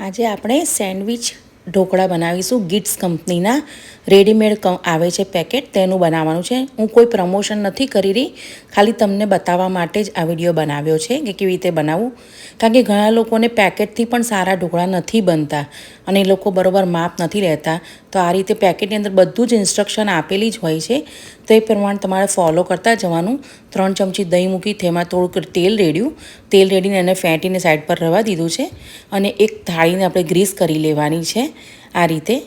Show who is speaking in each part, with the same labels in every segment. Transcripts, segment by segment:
Speaker 1: આજે આપણે સેન્ડવિચ ઢોકળા બનાવીશું. ગિટ્સ કંપનીના રેડીમેડ આવે છે પેકેટ, તેનું બનાવવાનું છે. હું કોઈ પ્રમોશન નથી કરી રહી. ખાલી તમને બતાવવા માટે જ આ વીડિયો બનાવ્યો છે કે કેવી રીતે બનાવવું. કારણ કે ઘણા લોકોને પેકેટથી પણ સારા ઢોકળા નથી બનતા અને એ લોકો બરોબર માપ નથી રહેતા તો આ રીતે પેકેટની અંદર બધું જ ઇન્સ્ટ્રક્શન આપેલી જ હોય છે. તો એ પ્રમાણે તમારે ફોલો કરતા જવાનું. ત્રણ ચમચી દહીં મૂકી, તેમાં થોડુંક તેલ રેડ્યું. તેલ રેડીને એને ફેંટીને સાઈડ પર રવા દીધું છે. અને એક થાળીને આપણે ગ્રીસ કરી લેવાની છે. આ રીતે.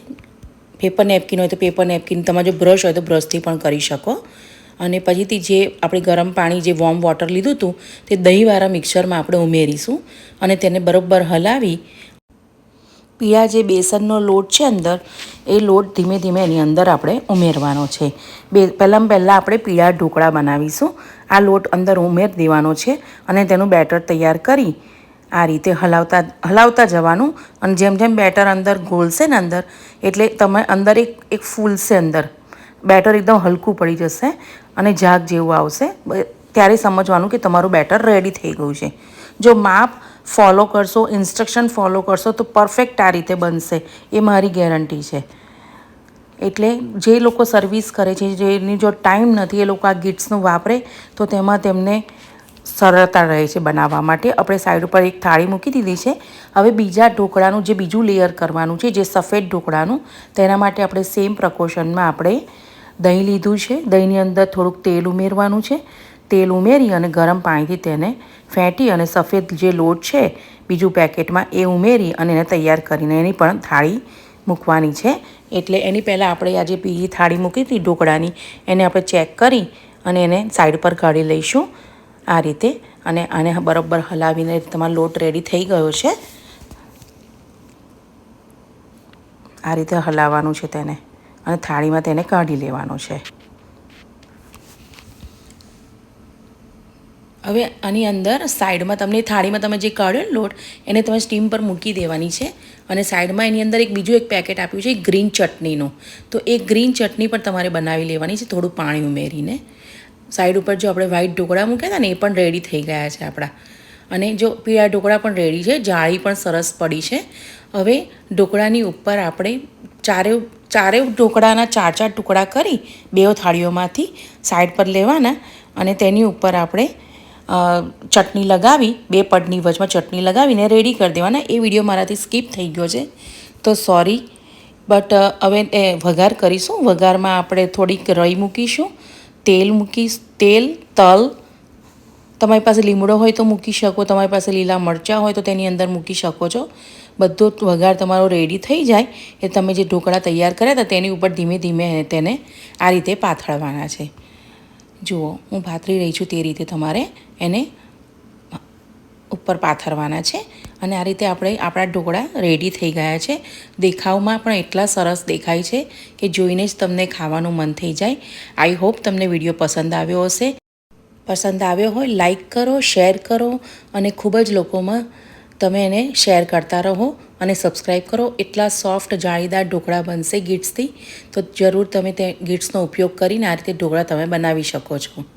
Speaker 1: પેપર નેપકિન હોય તો પેપર નેપકિન તમારો જો બ્રશ હોય તો બ્રશથી પણ કરી શકો. અને પછીથી જે આપણે ગરમ પાણી, જે વોર્મ વોટર લીધું હતું, તે દહીંવાળા મિક્સરમાં આપણે ઉમેરીશું. અને તેને બરોબર હલાવી પીળા જે બેસનનો લોટ છે અંદર, એ લોટ ધીમે ધીમે એની અંદર આપણે ઉમેરવાનો છે. બે પહેલાં પહેલાં આપણે પીળા ઢોકળા બનાવીશું. આ લોટ અંદર ઉમેર દેવાનો છે અને તેનું બેટર તૈયાર કરી આ રીતે હલાવતા હલાવતા જવાનું. અને જેમ જેમ બેટર અંદર ઘોલશે ને અંદર, એટલે તમે અંદર એક એક ફૂલશે અંદર. બેટર એકદમ હલકું પડી જશે અને ઝાગ જેવું આવશે. ત્યારે સમજવાનું કે તમારું બેટર રેડી થઈ ગયું છે. જો માપ ફોલો કરશો, ઇન્સ્ટ્રક્શન ફોલો કરશો, તો પરફેક્ટ આ રીતે બનશે. એ મારી ગેરંટી છે. એટલે જે લોકો સર્વિસ કરે છે જેની જો ટાઈમ નથી, એ લોકો આ ગિટ્સનું વાપરે, તો તેમાં તેમને સરળતા રહે છે બનાવવા માટે. આપણે સાઈડ ઉપર એક થાળી મૂકી દીધી છે. હવે બીજા ઢોકળાનું, જે બીજું લેયર કરવાનું છે, જે સફેદ ઢોકળાનું, તેના માટે આપણે સેમ પ્રકોશનમાં આપણે દહીં લીધું છે. દહીંની અંદર થોડુંક તેલ ઉમેરવાનું છે. તેલ ઉમેરી અને ગરમ પાણીથી તેને ફેંટી અને સફેદ જે લોટ છે, બીજું પેકેટમાં એ ઉમેરી અને એને તૈયાર કરીને એની પણ થાળી મૂકવાની છે. એટલે એની પહેલાં આપણે આ જે પીળી થાળી મૂકી હતી ઢોકળાની, એને આપણે ચેક કરી અને એને સાઈડ પર કાઢી લઈશું આ રીતે. અને આને બરોબર હલાવીને તમારો લોટ રેડી થઈ ગયો છે. આ રીતે હલાવવાનું છે તેને અને થાળીમાં તેને કાઢી લેવાનું છે. હવે આની અંદર સાઈડમાં તમને થાળીમાં તમે જે કાઢ્યો લોટ, એને તમે સ્ટીમ પર મૂકી દેવાની છે. અને સાઈડમાં એની અંદર એક બીજું એક પેકેટ આપ્યું છે ગ્રીન ચટણીનું. તો એ ગ્રીન ચટણી પણ તમારે બનાવી લેવાની છે, થોડું પાણી ઉમેરીને. સાઈડ ઉપર જો આપણે વ્હાઈટ ઢોકળા મૂક્યા હતા ને, એ પણ રેડી થઈ ગયા છે આપણા. અને જો પીળા ઢોકળા પણ રેડી છે, જાળી પણ સરસ પડી છે. હવે ઢોકળાની ઉપર આપણે ચારે ચારે ઢોકળાના ચાર ચાર ટુકડા કરી બે થાળીઓમાંથી સાઈડ પર લેવાના. અને તેની ઉપર આપણે ચટણી લગાવી, બે પડની વચમાં ચટણી લગાવીને રેડી કરી દેવાના. એ વીડિયો મારાથી સ્કીપ થઈ ગયો છે. તો સોરી બટ હવે એ વઘાર કરીશું. વઘારમાં આપણે થોડીક રઈ મૂકીશું. તેલ મૂકીશ, તેલ, તલ. તમારી પાસે લીમડો હોય તો મૂકી શકો. તમારી પાસે લીલા મરચાં હોય તો તેની અંદર મૂકી શકો છો. બધો વઘાર તમારો રેડી થઈ જાય. એ તમે જે ઢોકળા તૈયાર કર્યા હતા તેની ઉપર ધીમે ધીમે તેને આ રીતે પાથળવાના છે. જુઓ, હું પાથરી રહી છું તે રીતે તમારે એને ઉપર પાથરવાના છે અને આ રીતે આપણે આપણા ઢોકળા રેડી થઈ ગયા છે. દેખાવમાં પણ એટલા સરસ દેખાય છે કે જોઈને જ તમને ખાવાનું મન થઈ જાય. આઈ હોપ તમને વીડિયો પસંદ આવ્યો હશે. પસંદ આવ્યો હોય લાઈક કરો શેર કરો અને ખૂબ જ લોકોમાં તમે એને શેર કરતા રહો. અને સબસ્ક્રાઈબ કરો. એટલા સોફ્ટ, જાળીદાર ઢોકળા બનશે ગીટ્સથી. તો જરૂર તમે તે ગીટ્સનો ઉપયોગ કરીને આ રીતે ઢોકળા તમે બનાવી શકો છો.